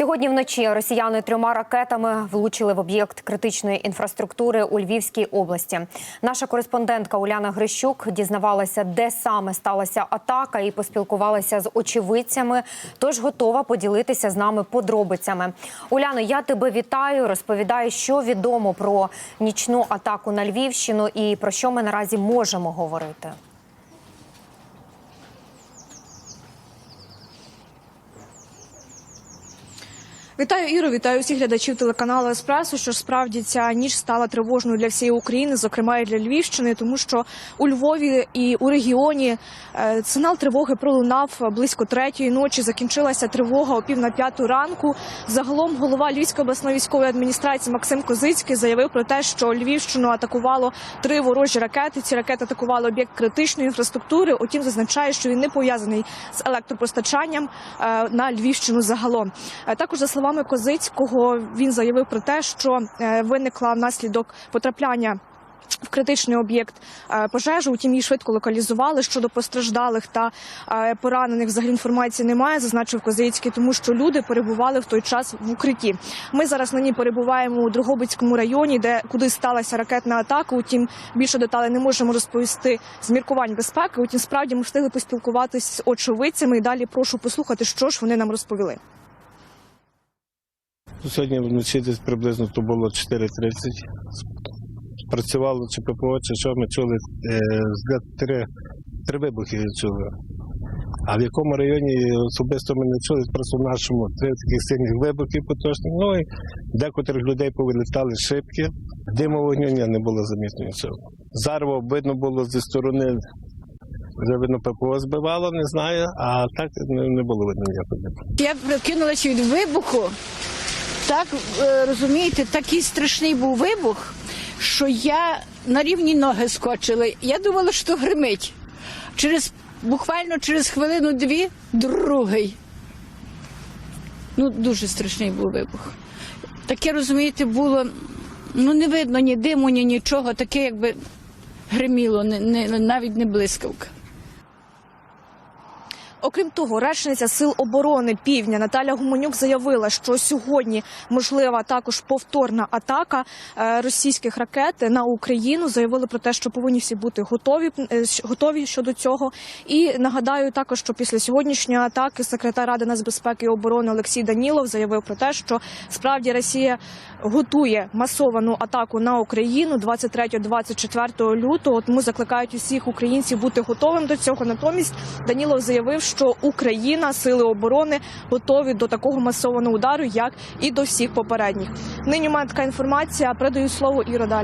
Сьогодні вночі росіяни трьома ракетами влучили в об'єкт критичної інфраструктури у Львівській області. Наша кореспондентка Уляна Грищук дізнавалася, де саме сталася атака, і поспілкувалася з очевидцями. Тож готова поділитися з нами подробицями. Уляно, я тебе вітаю. Розповідаю, що відомо про нічну атаку на Львівщину і про що ми наразі можемо говорити. Вітаю Іру, вітаю всіх глядачів телеканалу Еспресо. Що справді ця ніч стала тривожною для всієї України, зокрема і для Львівщини, тому що у Львові і у регіоні е, сигнал тривоги пролунав близько третьої ночі. Закінчилася тривога о пів на п'яту ранку. Загалом голова Львівської обласної військової адміністрації Максим Козицький заявив про те, що Львівщину атакувало три ворожі ракети. Ці ракети атакували об'єкт критичної інфраструктури. Утім, зазначає, що він не пов'язаний з електропостачанням е, на Львівщину загалом. Е, Також за словами Козицького, він заявив про те, що е, виникла внаслідок потрапляння. В критичний об'єкт е, пожежі, утім її швидко локалізували. Щодо постраждалих та е, поранених взагалі інформації немає, зазначив Козицький, тому що люди перебували в той час в укритті. Ми зараз на ній перебуваємо у Дрогобицькому районі, де куди сталася ракетна атака. Утім, більше деталей не можемо розповісти з міркувань безпеки. Утім, справді ми встигли поспілкуватися з очевидцями. І далі прошу послухати, що ж вони нам розповіли. Сьогодні вночі десь приблизно то було 4.30. Працювало чи ППО, чи що ми чули е, три, три вибухи чули. А в якому районі особисто ми не чули, просто в нашому три таких сильних вибухів поточних. Ну і декотрих людей повилітали шибки. Диму вогню не було замітно нічого. Зарво видно було зі сторони, вже видно ППО збивало, не знаю, а так не, було видно ніякого. Я прокинулася від вибуху. Так е, розумієте, такий страшний був вибух, що я на рівні ноги скочила. Я думала, що гримить. Через буквально через хвилину-дві другий. Ну, дуже страшний був вибух. Таке, розумієте, було ну не видно ні диму, ні нічого, таке якби гриміло, не, не, навіть не блискавка. Окрім того, речниця сил оборони півдня Наталя Гуменюк заявила, що сьогодні можлива також повторна атака е, російських ракет на Україну. Заявили про те, що повинні всі бути готові е, готові щодо цього. І нагадаю також, що після сьогоднішньої атаки секретар ради нацбезпеки і оборони Олексій Данілов заявив про те, що справді Росія готує масовану атаку на Україну 23-24 лютого. Тому закликають усіх українців бути готовим до цього. Натомість Данілов заявив, що Україна, сили оборони готові до такого масованого удару, як і до всіх попередніх. Нині мене така інформація. Передаю слово Іро далі.